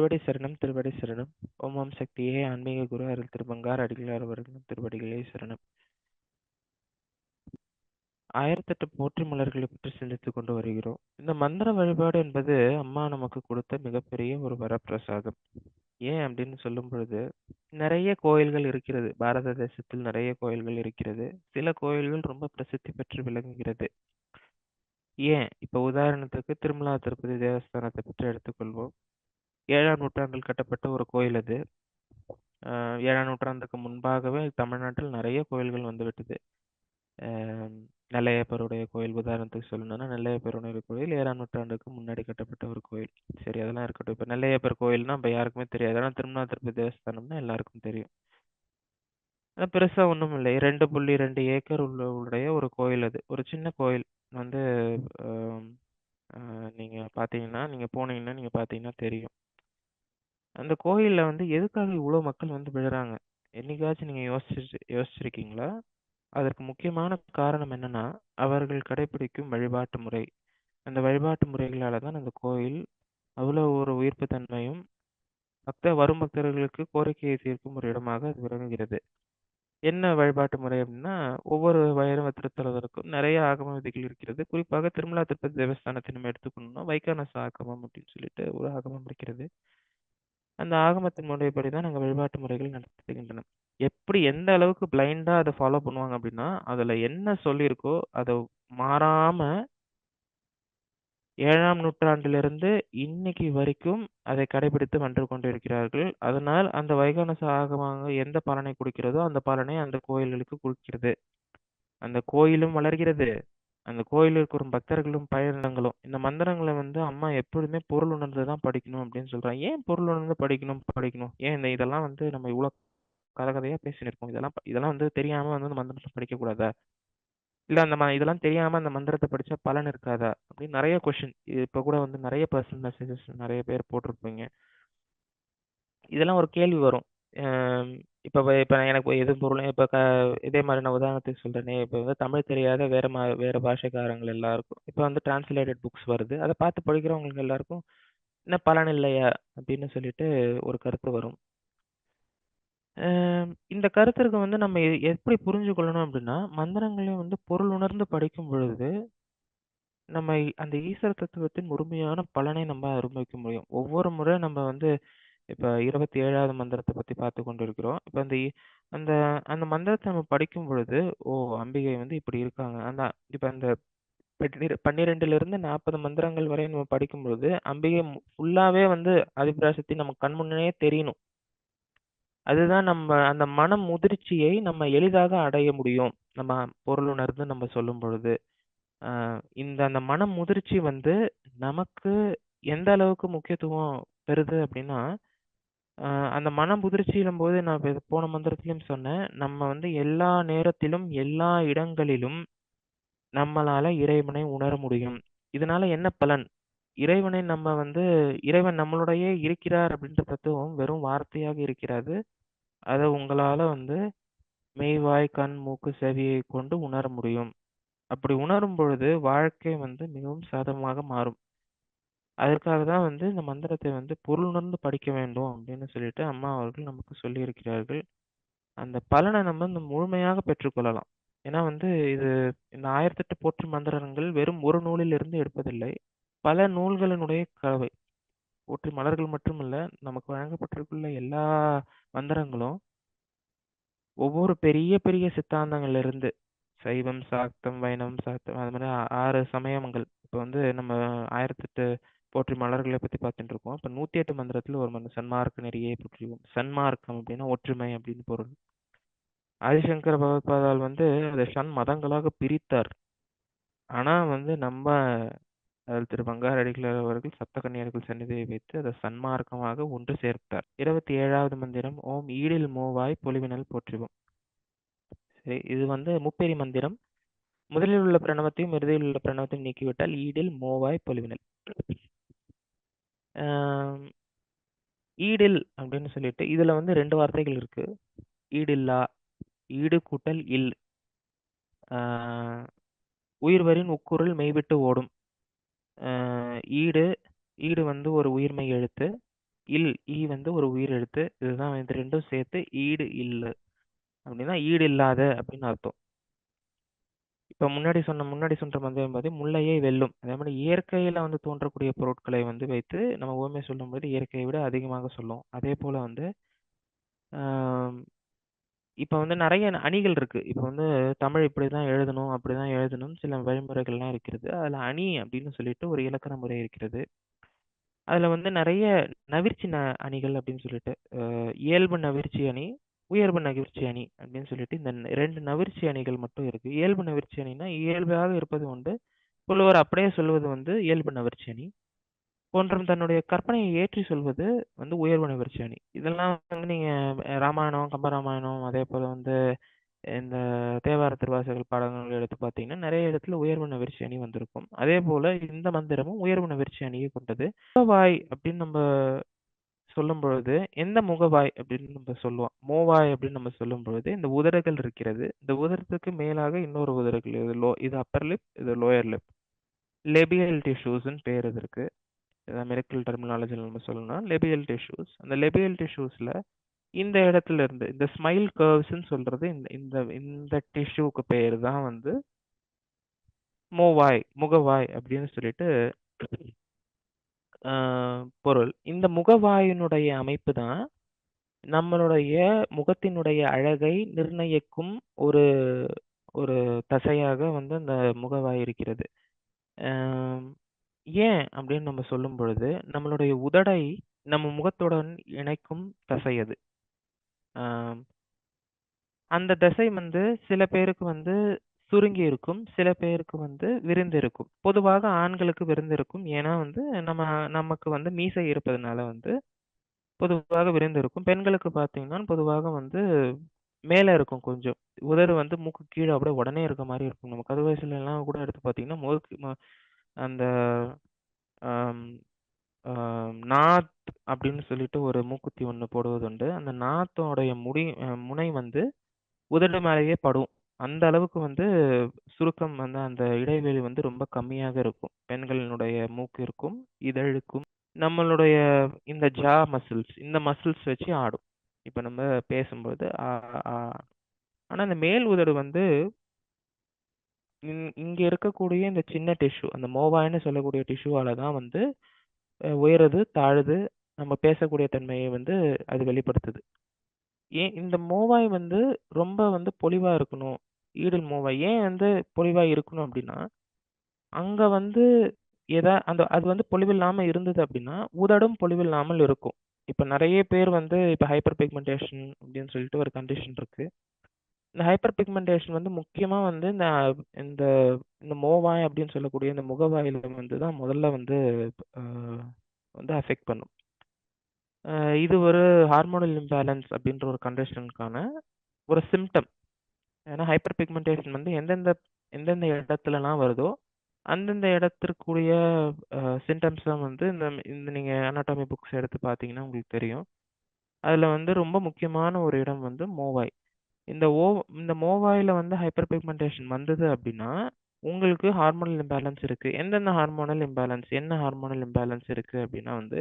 திருவடி சரணம் திருவடி சரணம். ஓம் ஓம் சக்தியே ஆன்மீக குரு அருள் திருபங்கார் அடிகளார் அவர்களும் திருவடிகளே சரணம். ஆயிரத்தெட்டு போற்றி மலர்களை பற்றி சிந்தித்துக் கொண்டு வருகிறோம். இந்த மந்திர வழிபாடு என்பது அம்மா நமக்கு கொடுத்த மிகப்பெரிய ஒரு வரப்பிரசாதம். ஏன் அப்படின்னு சொல்லும் பொழுது நிறைய கோயில்கள் இருக்கிறது. பாரத தேசத்தில் நிறைய கோயில்கள் இருக்கிறது. சில கோயில்கள் ரொம்ப பிரசித்தி பெற்று விளங்குகிறது. ஏன்? இப்ப உதாரணத்துக்கு திருமலா திருப்பதி தேவஸ்தானத்தை பற்றி எடுத்துக்கொள்வோம். ஏழாம் நூற்றாண்டில் கட்டப்பட்ட ஒரு கோயில் அது. ஆஹ் ஏழாம் நூற்றாண்டுக்கு முன்பாகவே தமிழ்நாட்டில் நிறைய கோயில்கள் வந்துவிட்டது ஆஹ் நெல்லையப்பருடைய கோயில் உதாரணத்துக்கு சொல்லணும்னா நெல்லையப்பருடைய கோயில் ஏழாம் நூற்றாண்டுக்கு முன்னாடி கட்டப்பட்ட ஒரு கோயில். சரி அதெல்லாம் இருக்கட்டும். இப்போ நெல்லையப்பர் கோயில்னா இப்போ யாருக்குமே தெரியாது. ஆனால் திருமலா திருப்பதி தேவஸ்தானம்னா எல்லாருக்கும் தெரியும். ஆனா பெருசா ஒண்ணும் இல்லை. ரெண்டு புள்ளி ரெண்டு ஏக்கர் உள்ள உடைய ஒரு கோயில் அது. ஒரு சின்ன கோயில். வந்து ஆம், ஆஹ் நீங்க பார்த்தீங்கன்னா நீங்க போனீங்கன்னா நீங்க பார்த்தீங்கன்னா தெரியும். அந்த கோயில்ல வந்து எதுக்காக இவ்வளோ மக்கள் வந்து விழுறாங்க? என்னைக்காச்சும் நீங்க யோசிச்சு யோசிச்சிருக்கீங்களா? அதற்கு முக்கியமான காரணம் என்னன்னா அவர்கள் கடைபிடிக்கும் வழிபாட்டு முறை. அந்த வழிபாட்டு முறைகளால தான் அந்த கோயில் அவ்வளவு ஒரு உயிர்ப்பு தன்மையும் பக்த வரும் பக்தர்களுக்கு கோரிக்கையை தீர்க்கும் ஒரு இடமாக அது விளங்குகிறது. என்ன வழிபாட்டு முறை அப்படின்னா ஒவ்வொரு வைரவ திருத்தலத்திற்கும் நிறைய ஆகம விதிகள் இருக்கிறது. குறிப்பாக திருமலா திருப்பதி தேவஸ்தானத்தை நம்ம எடுத்துக்கணும்னா வைகானச ஆகமம் அப்படின்னு சொல்லிட்டு ஒரு ஆகமம் இருக்கிறது. அந்த ஆகமத்தின் முறைப்படி தான் நாங்கள் வழிபாட்டு முறைகள் நடத்துகின்றன. எப்படி எந்த அளவுக்கு பிளைண்டா அதை ஃபாலோ பண்ணுவாங்க அப்படின்னா அதுல என்ன சொல்லியிருக்கோ அதை மாறாம ஏழாம் நூற்றாண்டிலிருந்து இன்னைக்கு வரைக்கும் அதை கடைபிடித்து வந்து கொண்டிருக்கிறார்கள். அதனால் அந்த வைகானச ஆகமாக எந்த பலனை கொடுக்கிறதோ அந்த பலனை அந்த கோயில்களுக்கு கொடுக்கிறது. அந்த கோயிலும் வளர்கிறது. அந்த கோயிலுக்கு இருக்கிற பக்தர்களும் பயணங்களும் இந்த மந்திரங்களை வந்து அம்மா எப்பொழுதுமே பொருள் உணர்ந்து தான் படிக்கணும் அப்படின்னு சொல்றாங்க. ஏன் பொருள் உணர்ந்து படிக்கணும் படிக்கணும்? ஏன் இந்த இதெல்லாம் வந்து நம்ம இவ்வளோ கதகதையாக பேசின்னு பேசினிருக்கோம் இதெல்லாம் இதெல்லாம் வந்து தெரியாம வந்து அந்த மந்திரத்தை படிக்கக்கூடாதா? இல்ல அந்த ம- இதெல்லாம் தெரியாம அந்த மந்திரத்தை படிச்சா பலன் இருக்காதா? அப்படின்னு நிறைய கொஸ்டின் இப்ப கூட வந்து நிறைய பர்சனல் மெசேஜஸ் நிறைய பேர் போட்டிருப்பீங்க. இதெல்லாம் ஒரு கேள்வி வரும். இப்ப இப்போ எனக்கு எது பொருளும் இப்ப க இதே மாதிரி நான் உதாரணத்துக்கு சொல்றேனே இப்போ வந்து தமிழ் தெரியாத வேற மா வேற பாஷைக்காரங்க எல்லாருக்கும் இப்ப வந்து டிரான்ஸ்லேட்டட் புக்ஸ் வருது. அதை பார்த்து படிக்கிறவங்களுக்கு எல்லாருக்கும் என்ன பலன் இல்லையா? அப்படின்னு சொல்லிட்டு ஒரு கருத்து வரும். அஹ் இந்த கருத்திற்கு வந்து நம்ம எ- எப்படி புரிஞ்சு கொள்ளணும் அப்படின்னா மந்திரங்களையும் வந்து பொருள் உணர்ந்து படிக்கும் பொழுது நம்ம அந்த ஈஸ்வர தத்துவத்தின் முழுமையான பலனை நம்ம அனுபவிக்க முடியும். ஒவ்வொரு முறை நம்ம வந்து இப்ப இருபத்தி ஏழாவது மந்திரத்தை பத்தி பார்த்து கொண்டிருக்கிறோம். இப்ப அந்த அந்த அந்த மந்திரத்தை நம்ம படிக்கும் பொழுது ஓ அம்பிகை வந்து இப்படி இருக்காங்க. அந்த இப்ப அந்த பன்னிர- பன்னிரெண்டுல இருந்து நாற்பது மந்திரங்கள் வரை நம்ம படிக்கும் பொழுது அம்பிகை ஃபுல்லாவே வந்து அதிபிராசக்தி நம்ம கண் முன்னே தெரியணும். அதுதான் நம்ம அந்த மன முதிர்ச்சியை நம்ம எளிதாக அடைய முடியும். நம்ம பொருள் உணர்ந்து நம்ம சொல்லும் பொழுது. இந்த அந்த மன முதிர்ச்சி வந்து நமக்கு எந்த அளவுக்கு முக்கியத்துவம் பெறுது அப்படின்னா அந்த மனம் முதிர்ச்சியிலும் போது நான் இப்ப போன மந்திரத்திலும் சொன்னேன். நம்ம வந்து எல்லா நேரத்திலும் எல்லா இடங்களிலும் நம்மளால இறைவனை உணர முடியும். இதனால என்ன பலன்? இறைவனை நம்ம வந்து இறைவன் நம்மளுடைய இருக்கிறார் அப்படின்ற தத்துவம் வெறும் வார்த்தையாக இருக்கிறது. அதை உங்களால வந்து மெய்வாய் கண் மூக்கு செவியை கொண்டு உணர முடியும். அப்படி உணரும் பொழுது வாழ்க்கை வந்து மிகவும் சாதகமாக மாறும். அதற்காக தான் வந்து இந்த மந்திரத்தை வந்து பொருளுணர்ந்து படிக்க வேண்டும் அப்படின்னு சொல்லிட்டு அம்மா அவர்கள் நமக்கு சொல்லியிருக்கிறார்கள். அந்த பலனை நம்ம இந்த முழுமையாக பெற்றுக்கொள்ளலாம். ஏன்னா வந்து இது இந்த ஆயிரத்தெட்டு போற்றி மந்திரங்கள் வெறும் ஒரு நூலில் இருந்து எடுப்பதில்லை. பல நூல்களினுடைய கலவை. போற்றி மலர்கள் மட்டுமல்ல நமக்கு வழங்கப்பட்டிருக்குள்ள எல்லா மந்திரங்களும் ஒவ்வொரு பெரிய பெரிய சித்தாந்தங்கள்லிருந்து சைவம் சாக்தம் வைணவம் சாக்தம் அது மாதிரி ஆறு சமயங்கள். இப்போ வந்து நம்ம ஆயிரத்தெட்டு போற்றி மலர்களை பற்றி பார்த்துட்டு இருக்கோம். இப்போ நூற்றி எட்டு மந்திரத்தில் ஒரு மந்திரம் சன்மார்க்க நெறியை போற்றிவோம் சன்மார்க்கம் அப்படின்னா ஒற்றுமை அப்படின்னு பொருள். ஆதிசங்கர பகவத்பாதால் வந்து அதை சன் மதங்களாக பிரித்தார். ஆனால் வந்து நம்ம அதில் திரு பங்காரடிகளார் அவர்கள் சப்த கன்னியர்கள் சந்நிதியை வைத்து அதை சன்மார்க்கமாக ஒன்று சேர்த்தார். இருபத்தி ஏழாவது மந்திரம் ஓம் ஈடில் மூவாய் பொலிவினல் போற்றுவோம் சரி இது வந்து முப்பெரி மந்திரம். முதலில் உள்ள பிரணவத்தையும் இறுதியில் உள்ள பிரணவத்தையும் நீக்கிவிட்டால் ஈடில் மோவாய் பொலிவினல். ஈடில் அப்படின்னு சொல்லிட்டு இதுல வந்து ரெண்டு வார்த்தைகள் இருக்கு. ஈடில்லா ஈடு கூட்டல் இல். உயிர்வரின் உக்குரல் மெய்விட்டு ஓடும். ஈடு ஈடு வந்து ஒரு உயிர்மை எழுத்து இல் ஈ வந்து ஒரு உயிர் எழுத்து இதுதான் இது ரெண்டும் சேர்த்து ஈடு இல்லு. அப்படின்னா ஈடு இல்லாத அப்படின்னு அர்த்தம். இப்ப முன்னாடி சொன்ன முன்னாடி சொன்ன மந்திரம் பாத்தி முல்லையை வெல்லும். அதே மாதிரி இயற்கையில வந்து தோன்றக்கூடிய பொருட்களை வந்து வைத்து நம்ம உவமை சொல்லும்போது இயற்கையை விட அதிகமாக சொல்லும் அதே போல வந்து ஆம், இப்ப வந்து நிறைய அணிகள் இருக்கு. இப்ப வந்து தமிழ் இப்படிதான் எழுதணும் அப்படிதான் எழுதணும் சில வழிமுறைகள்லாம் இருக்கிறது. அதுல அணி அப்படின்னு சொல்லிட்டு ஒரு இலக்கண முறை இருக்கிறது. அதுல வந்து நிறைய நவிர்ச்சி ந அணிகள் அப்படின்னு சொல்லிட்டு இயல்பு நவிர்ச்சி அணி உயர்வு நவிர்ச்சி அணி அப்படின்னு சொல்லிட்டு இந்த ரெண்டு நவிர்ச்சி அணிகள் மட்டும் இருக்கு. இயல்பு நவிர்ச்சி அணினா இயல்பாக இருப்பது உண்டு. புலவர் அப்படியே சொல்வது வந்து இயல்பு நவிர்ச்சி அணி. போன்றும் தன்னுடைய கற்பனையை ஏற்றி சொல்வது வந்து உயர்வு நவிர்ச்சி அணி. இதெல்லாம் வந்து நீங்க ராமாயணம் கம்பராமாயணம் அதே போல வந்து இந்த தேவார திருவாசகங்கள் பாடங்கள் எடுத்து பார்த்தீங்கன்னா நிறைய இடத்துல உயர்வு நவிர்ச்சி அணி வந்திருக்கும். அதே போல இந்த மந்திரமும் உயர்வு நவிர்ச்சி அணியை கொண்டது. வாய் அப்படின்னு நம்ம சொல்லும் பொழுது எந்த முகவாய்? அப்படின்னு நம்ம சொல்லுவோம். மோவாய் அப்படின்னு நம்ம சொல்லும் பொழுது இந்த உதடுகள் இருக்கிறது. இந்த உதரத்துக்கு மேலாக இன்னொரு உதடுகள் இது லோ இது அப்பர் லிப் இது லோயர் லிப் லெபியல் டிஷ்யூஸ்ன்னு பேர் இதற்கு மெடிக்கல் டெர்மினாலஜியில் நம்ம சொல்லணும்னா லெபியல் டிஷ்யூஸ் அந்த லெபியல் டிஷ்யூஸ்ல இந்த இடத்துல இருந்து இந்த ஸ்மைல் கர்வ்ஸ்ன்னு சொல்றது இந்த இந்த இந்த டிஷ்யூக்கு பேர் தான் வந்து மோவாய் முகவாய் அப்படின்னு சொல்லிட்டு பொருள். இந்த முகவாயினுடைய அமைப்பு தான் நம்மளுடைய முகத்தினுடைய அழகை நிர்ணயிக்கும் ஒரு ஒரு தசையாக வந்து அந்த முகவாய் இருக்கிறது. ஏன் அப்படின்னு நம்ம சொல்லும் பொழுது நம்மளுடைய உதடை நம்ம முகத்துடன் இணைக்கும் தசை அது. அந்த தசை வந்து சில பேருக்கு வந்து சுருங்கி இருக்கும். சில பேருக்கு வந்து விருந்து இருக்கும். பொதுவாக ஆண்களுக்கு விருந்து இருக்கும். ஏன்னா வந்து நம்ம நமக்கு வந்து மீசை இருப்பதனால வந்து பொதுவாக விருந்து இருக்கும். பெண்களுக்கு பார்த்தீங்கன்னா பொதுவாக வந்து மேலே இருக்கும் கொஞ்சம். உதடு வந்து மூக்கு கீழே அப்படியே உடனே இருக்க மாதிரி இருக்கும். நம்ம கரு வயசுல எல்லாம் கூட எடுத்து பார்த்தீங்கன்னா மூக்கு ம- அந்த ஆம், ஆம், நாத் அப்படின்னு சொல்லிட்டு ஒரு மூக்குத்தி ஒன்று போடுவது உண்டு அந்த நாத்தோடைய முடி அஹ், முனை வந்து உதடு மேலேயே படும். அந்த அளவுக்கு வந்து சுருக்கம் வந்து அந்த இடைவெளி வந்து ரொம்ப கம்மியாக இருக்கும். பெண்களினுடைய மூக்கு இருக்கும் இதழுக்கும் நம்மளுடைய இந்த ஜா மசில்ஸ் இந்த மசில்ஸ் வச்சு ஆடும். இப்போ நம்ம பேசும்போது ஆ ஆ. ஆனால் இந்த மேல் உதடு வந்து இங்- இங்க இருக்கக்கூடிய இந்த சின்ன டிஷ்யூ அந்த மோவாய்னு சொல்லக்கூடிய டிஷ்யூவால தான் வந்து அஹ், உயருது தாழுது நம்ம பேசக்கூடிய தன்மையை வந்து அது வெளிப்படுத்துது. ஏன் இந்த மோவாய் வந்து ரொம்ப வந்து பொலிவா இருக்கணும். ஈடல் மூவா. ஏன் வந்து பொலிவா இருக்கணும் அப்படின்னா அங்க வந்து எதா அந்த அது வந்து பொலிவில்லாம இருந்தது அப்படின்னா உதடும் பொலிவில்லாமல் இருக்கும். இப்ப நிறைய பேர் வந்து இப்ப ஹைப்பர் பிக்மெண்டேஷன் அப்படின்னு சொல்லிட்டு ஒரு கண்டிஷன் இருக்கு. இந்த ஹைப்பர் பிக்மெண்டேஷன் வந்து முக்கியமா வந்து இந்த இந்த இந்த மோவாய் அப்படின்னு சொல்லக்கூடிய இந்த முகவாயில வந்து தான் முதல்ல வந்து வந்து அஃபெக்ட் பண்ணும். இது ஒரு ஹார்மோனல் இம்பேலன்ஸ் அப்படின்ற ஒரு கண்டிஷனுக்கான ஒரு சிம்டம் ஏன்னா ஹைப்பர் பிக்மெண்டேஷன் வந்து எந்தெந்த எந்தெந்த இடத்துலலாம் வருதோ அந்தந்த இடத்திற்குரிய சிம்டம்ஸ் தான் வந்து இந்த இந்த நீங்கள் அனாட்டமி புக்ஸ் எடுத்து பார்த்தீங்கன்னா உங்களுக்கு தெரியும். அதில் வந்து ரொம்ப முக்கியமான ஒரு இடம் வந்து மோவாய். இந்த ஓ இந்த மோவாயில் வந்து ஹைப்பர் பிக்மெண்டேஷன் வந்தது அப்படின்னா உங்களுக்கு ஹார்மோனல் இம்பேலன்ஸ் இருக்குது எந்தெந்த ஹார்மோனல் இம்பேலன்ஸ் என்ன ஹார்மோனல் இம்பேலன்ஸ் இருக்குது அப்படின்னா வந்து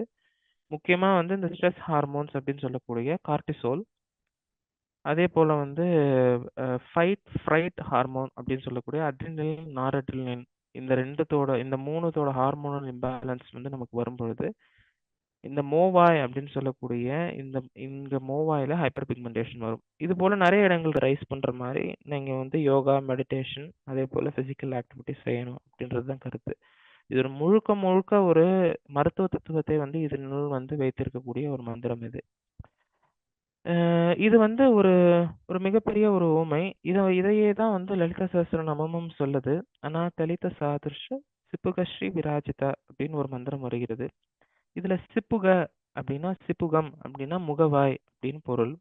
முக்கியமாக வந்து இந்த ஸ்ட்ரெஸ் ஹார்மோன்ஸ் அப்படின்னு சொல்லக்கூடிய கார்டிசோல் அதே போல் வந்து ஃபைட் ஃப்ரைட் ஹார்மோன் அப்படின்னு சொல்லக்கூடிய அட்ரினலின் நாரட்ரிலின் இந்த ரெண்டுத்தோட இந்த மூணுத்தோட ஹார்மோனல் இம்பேலன்ஸ் வந்து நமக்கு வரும்பொழுது இந்த மோவாய் அப்படின்னு சொல்லக்கூடிய இந்த இந்த மோவாயில் ஹைப்பர் பிக்மெண்டேஷன் வரும். இது போல் நிறைய இடங்கள் ரைஸ் பண்ணுற மாதிரி நீங்கள் வந்து யோகா மெடிடேஷன் அதே போல் ஃபிசிக்கல் ஆக்டிவிட்டிஸ் செய்யணும் அப்படின்றது தான் கருத்து. இது ஒரு முழுக்க முழுக்க ஒரு மருத்துவ தத்துவத்தை வந்து இதனுள் வந்து வைத்திருக்கக்கூடிய ஒரு மந்திரம் இது. இது வந்து ஒரு ஒரு மிகப்பெரிய ஒரு ஊமை இதை இதையே தான் வந்து லலித சஹஸ்ரநாமமும் சொல்லுது. ஆனா தலித சாதிருஷ சிப்புகஸ்ரீ விராஜிதா அப்படின்னு ஒரு மந்திரம் வருகிறது. இதுல சிப்புக அப்படின்னா சிப்புகம் அப்படின்னா முகவாய் அப்படின்னு பொருள்.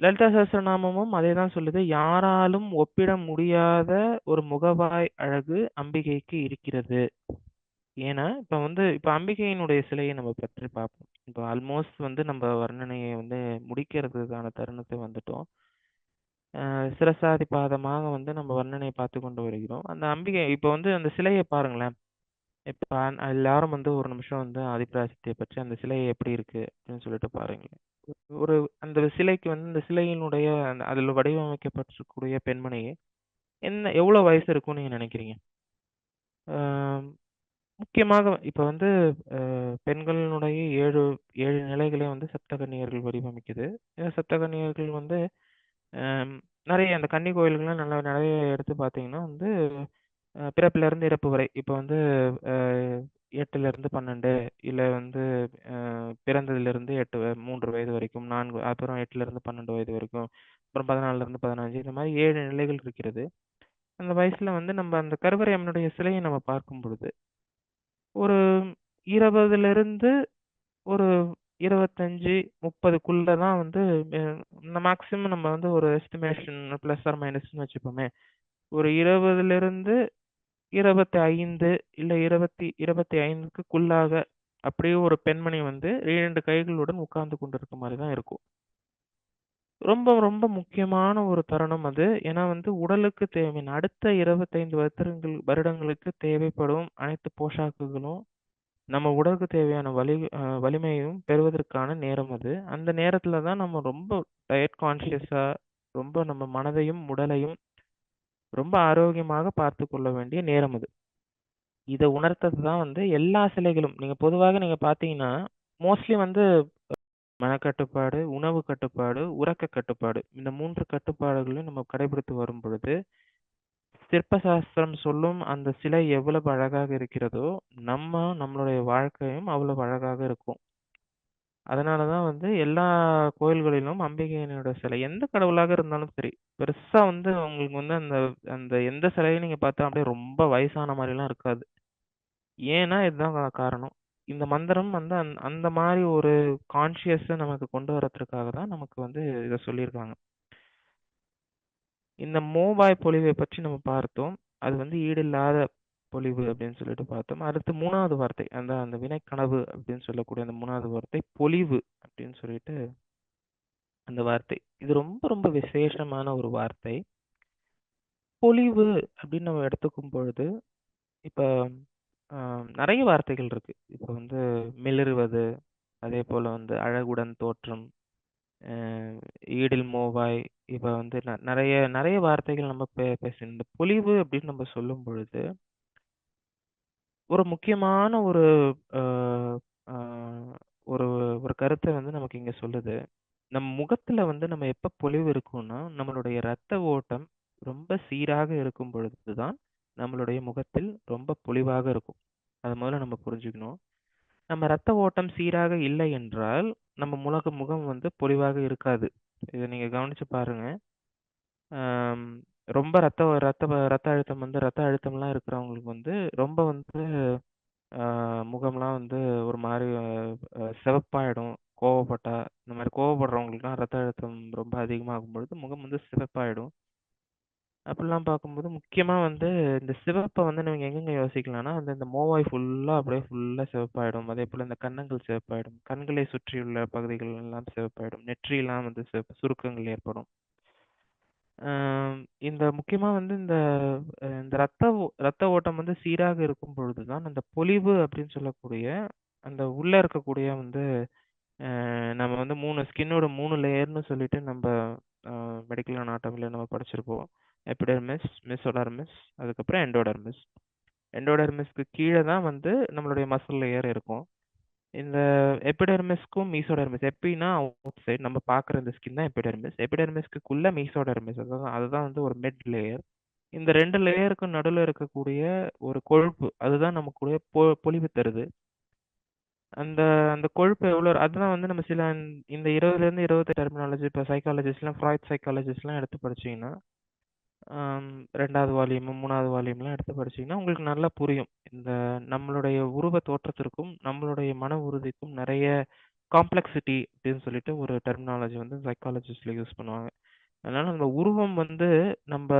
லலிதா சஹஸ்ரநாமமும் அதே தான் சொல்லுது. யாராலும் ஒப்பிட முடியாத ஒரு முகவாய் அழகு அம்பிகைக்கு இருக்கிறது. ஏன்னா இப்போ வந்து இப்போ அம்பிகையினுடைய சிலையை நம்ம பற்றி பார்ப்போம் இப்போ ஆல்மோஸ்ட் வந்து நம்ம வர்ணனையை வந்து முடிக்கிறதுக்கான தருணத்தை வந்துட்டோம் அஹ் சிரசாதி பாதமாக வந்து நம்ம வர்ணனையை பார்த்து கொண்டு வருகிறோம் அந்த அம்பிகை இப்போ வந்து அந்த சிலையை பாருங்களேன் இப்ப அன் எல்லாரும் வந்து ஒரு நிமிஷம் வந்து ஆதிபராசக்திய பற்றி அந்த சிலை எப்படி இருக்கு அப்படின்னு சொல்லிட்டு பாருங்களேன். ஒரு அந்த சிலைக்கு வந்து அந்த சிலையினுடைய அந்த அதில் வடிவமைக்கப்பட்டிருக்கக்கூடிய பெண்மணி என்ன எவ்வளோ வயசு இருக்கும்னு நீங்க நினைக்கிறீங்க? முக்கியமாக இப்ப வந்து அ பெண்களினுடைய 7 7 நிலைகளே வந்து சப்தகன்னியர்கள் வடிவமைக்குது. இந்த சப்தகன்னியர்கள் வந்து அம் நெறைய அந்த கன்னி கோயில்கள்லாம் நல்லா நெறைய எடுத்து பார்த்தீங்கன்னா வந்து அ பிறப்பிலிருந்து இறப்பு வரை. இப்ப வந்து அ 8லிருந்து 12 இல்ல வந்து அ பிறந்ததிலிருந்து 8 வ 3 வயது வரைக்கும், 4 அப்புறம் 8லிருந்து 12 வயது வரைக்கும், அப்புறம் 14லிருந்து 15 இந்த மாதிரி 7 நிலைகள் இருக்கிறது. அந்த வயசுல வந்து நம்ம அந்த கருவறை அம்மனுடைய சிலைய நம்ம பார்க்கும் பொழுது, ஒரு 20லிருந்து ஒரு 25, 30க்குள்ள தான் வந்து இந்த மேக்ஸிமம் நம்ம வந்து ஒரு எஸ்டிமேஷன் ப்ளஸ் ஆர் மைனஸ்ன்னு வச்சுப்போமே. ஒரு இருபதுலேருந்து இருபத்தி ஐந்து இல்லை இருபத்தி இருபத்தி ஐந்துக்குள்ளாக அப்படியே ஒரு பெண்மணி வந்து இரண்டு கைகளுடன் உட்கார்ந்து கொண்டிருக்க மாதிரி தான் இருக்கும். ரொம்ப, ரொம்ப முக்கியமான ஒரு தருணம் அது. ஏன்னா வந்து உடலுக்கு தேவையான அடுத்த 25 வருத்தங்கள் வருடங்களுக்கு தேவைப்படும் அனைத்து போஷாக்குகளும், நம்ம உடலுக்கு தேவையான வலி அ வலிமையும் பெறுவதற்கான நேரம் அது. அந்த நேரத்துல தான் நம்ம ரொம்ப டயட் கான்ஷியஸா ரொம்ப நம்ம மனதையும், உடலையும் ரொம்ப ஆரோக்கியமாக பார்த்துக்கொள்ள வேண்டிய நேரம் அது. இத உணர்த்தது தான் வந்து எல்லா சிலைகளும். நீங்க பொதுவாக நீங்க பார்த்தீங்கன்னா, மோஸ்ட்லி வந்து மனக்கட்டுப்பாடு, உணவு கட்டுப்பாடு, உறக்க கட்டுப்பாடு. இந்த 3 கட்டுப்பாடுகளையும் நம்ம கடைபிடித்து வரும் பொழுது, சிற்ப சாஸ்திரம் சொல்லும் அந்த சிலை எவ்வளவு அழகாக இருக்கிறதோ, நம்ம நம்மளுடைய வாழ்க்கையும் அவ்வளவு அழகாக இருக்கும். அதனால தான் வந்து எல்லா கோயில்களிலும் அம்பிகையினுடைய சிலை எந்த கடவுளாக இருந்தாலும் சரி, பெருசா வந்து உங்களுக்கு வந்து அந்த அந்த எந்த சிலையும் நீங்க பார்த்தா அப்படியே ரொம்ப வயசான மாரிலாம் இருக்காது. ஏன்னா இதுதான் காரணம். இந்த மந்திரம் வந்து அந் அந்த மாதிரி ஒரு கான்ஷியஸ நமக்கு கொண்டு வரதுக்காக தான் நமக்கு வந்து இத சொல்லியிருக்காங்க. இந்த மோவாய் பொலிவை பற்றி நம்ம பார்த்தோம். அது வந்து ஈடில்லாத பொலிவு அப்படின்னு சொல்லிட்டு பார்த்தோம். அடுத்து 3வது வார்த்தை. அந்த அந்த வினைக்கனவு அப்படின்னு சொல்லக்கூடிய அந்த 3வது வார்த்தை பொலிவு அப்படின்னு சொல்லிட்டு அந்த வார்த்தை. இது ரொம்ப ரொம்ப விசேஷமான ஒரு வார்த்தை. பொலிவு அப்படின்னு நம்ம எடுத்துக்கும் பொழுது, இப்ப நிறைய நெறைய வார்த்தைகள் இருக்கு. இப்போ வந்து மிளிறுவது, அதேபோல வந்து அழகுடன் தோற்றம், அ ஈடில் மோவாய், இப்ப வந்து ந நெறைய நெறைய வார்த்தைகள் நம்ம பே பேசி இந்த பொலிவு அப்படின்னு நம்ம சொல்லும் பொழுது ஒரு முக்கியமான ஒரு அ அ ஒரு ஒரு கருத்த வந்து நமக்கு இங்க சொல்லுது. நம் முகத்துல வந்து நம்ம எப்ப பொலிவு இருக்கும்னா, நம்மளுடைய ரத்த ஓட்டம் ரொம்ப சீராக இருக்கும் பொழுது தான், நம்மளுடைய முகத்தில் ரொம்ப பொலிவாக இருக்கும். அதை முதல்ல நம்ம புரிஞ்சுக்கணும். நம்ம ரத்த ஓட்டம் சீராக இல்லை என்றால், நம்ம முலக முகம் வந்து பொலிவாக இருக்காது. இதை நீங்க கவனிச்சு பாருங்க. ரொம்ப ரத்த ரத்த ரத்த அழுத்தம் வந்து ரத்த அழுத்தம்லாம் இருக்கிறவங்களுக்கு வந்து ரொம்ப வந்து முகம்லாம் வந்து ஒரு மாதிரி சிவப்பாயிடும். கோவப்பட்டா, இந்த மாதிரி கோவப்படுறவங்களுக்குலாம் ரத்த அழுத்தம் ரொம்ப அதிகமாகும் பொழுது முகம் வந்து சிவப்பாயிடும். அப்படிலாம் பார்க்கும்போது முக்கியமா வந்து இந்த சிவப்ப வந்து நீங்க எங்கெங்க யோசிக்கலாம்னா, வந்து இந்த மோவாய் ஃபுல்லா அப்படியே ஃபுல்லா சிவப்பாயிடும். அதேபோல இந்த கன்னங்கள் சிவப்பாயிடும். கண்களை சுற்றியுள்ள பகுதிகள் எல்லாம் சிவப்பாயிடும். நெற்றிலாம் வந்து சிவப்பு சுருக்கங்கள் ஏற்படும். அ இந்த முக்கியமா வந்து இந்த அ இந்த ரத்த ஓ ரத்த ஓட்டம் வந்து சீராக இருக்கும் பொழுது தான், அந்த பொலிவு அப்படின்னு சொல்லக்கூடிய அந்த உள்ள இருக்கக்கூடிய வந்து அ நம்ம வந்து 3 ஸ்கின்னோட 3 லேயர்ன்னு சொல்லிட்டு நம்ப அ மெடிக்கல் அனாட்டமில நம்ம படிச்சிருப்போம். எபிடெர்மிஸ், மெசோடெர்மிஸ், அதுக்கப்புறம் எண்டோடெர்மிஸ். எண்டோடெர்மிஸ்க்கு கீழே தான் வந்து நம்மளுடைய மசில் லேயர் இருக்கும். இந்த எபிடெர்மிஸ்க்கும் மீசோடெர்மிஸ் எப்பின்னா அவுட் சைட் நம்ம பார்க்குற இந்த ஸ்கின் தான் எபிடெர்மிஸ். எபிடெர்மிஸ்க்குள்ள மீசோடெர்மிஸ் அதுதான் அதுதான் வந்து ஒரு மெட் லேயர். இந்த ரெண்டு லேயருக்கும் நடுவில் இருக்கக்கூடிய ஒரு கொழுப்பு, அதுதான் நமக்குடைய பொ பொலிவு தருது. அந்த அந்த கொழுப்பு எவ்வளோ அதுதான் வந்து நம்ம சில இந்த 20லேருந்து 28 டெர்மினாலஜி இப்போ சைக்காலஜிஸ்ட்லாம் ஃப்ராய்ட் சைக்காலஜிஸ்ட்லாம் எடுத்து படிச்சீங்கன்னா, ரெண்டாவது 2வது வால்யூம், 3வது வால்யூம்லாம் எடுத்து படிச்சீங்கன்னா, உங்களுக்கு நல்லா புரியும். இந்த நம்மளுடைய உருவ தோற்றத்திற்கும், நம்மளுடைய மன உறுதிக்கும் நெறைய காம்ப்ளெக்ஸிட்டி அப்படின்னு சொல்லிட்டு ஒரு டெர்மினாலஜி வந்து சைக்காலஜிஸ்ட்ல யூஸ் பண்ணுவாங்க. அதனால நம்ம உருவம் வந்து நம்ப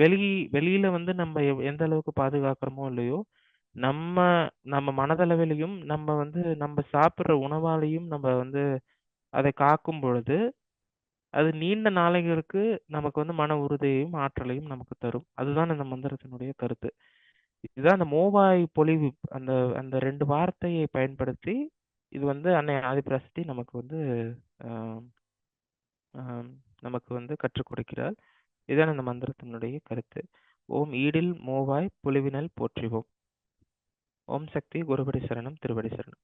வெளி வெளியில வந்து நம்ம எவ் எந்த அளவுக்கு பாதுகாக்கிறோமோ இல்லையோ, நம்ம நம்ம மனதளவிலயும், நம்ம வந்து நம்ம சாப்பிடுற உணவாலயும் நம்ம வந்து அதை காக்கும் பொழுது, அது நீண்ட நாளைகளுக்கு நமக்கு வந்து மன உறுதியையும், ஆற்றலையும் நமக்கு தரும். அதுதான் இந்த மந்திரத்தினுடைய கருத்து. இதுதான் அந்த மோவாய் பொலிவு அந்த அந்த 2 வார்த்தையை பயன்படுத்தி, இது வந்து அன்னை ஆதிபராசக்தி நமக்கு வந்து அ நமக்கு வந்து கற்றுக் கொடுக்கிறார். இதுதான் இந்த மந்திரத்தினுடைய கருத்து. ஓம் ஈடில் மோவாய் புலிவினல் போற்றிவோம். ஓம் சக்தி குருபடி சரணம் திருவடி சரணம்.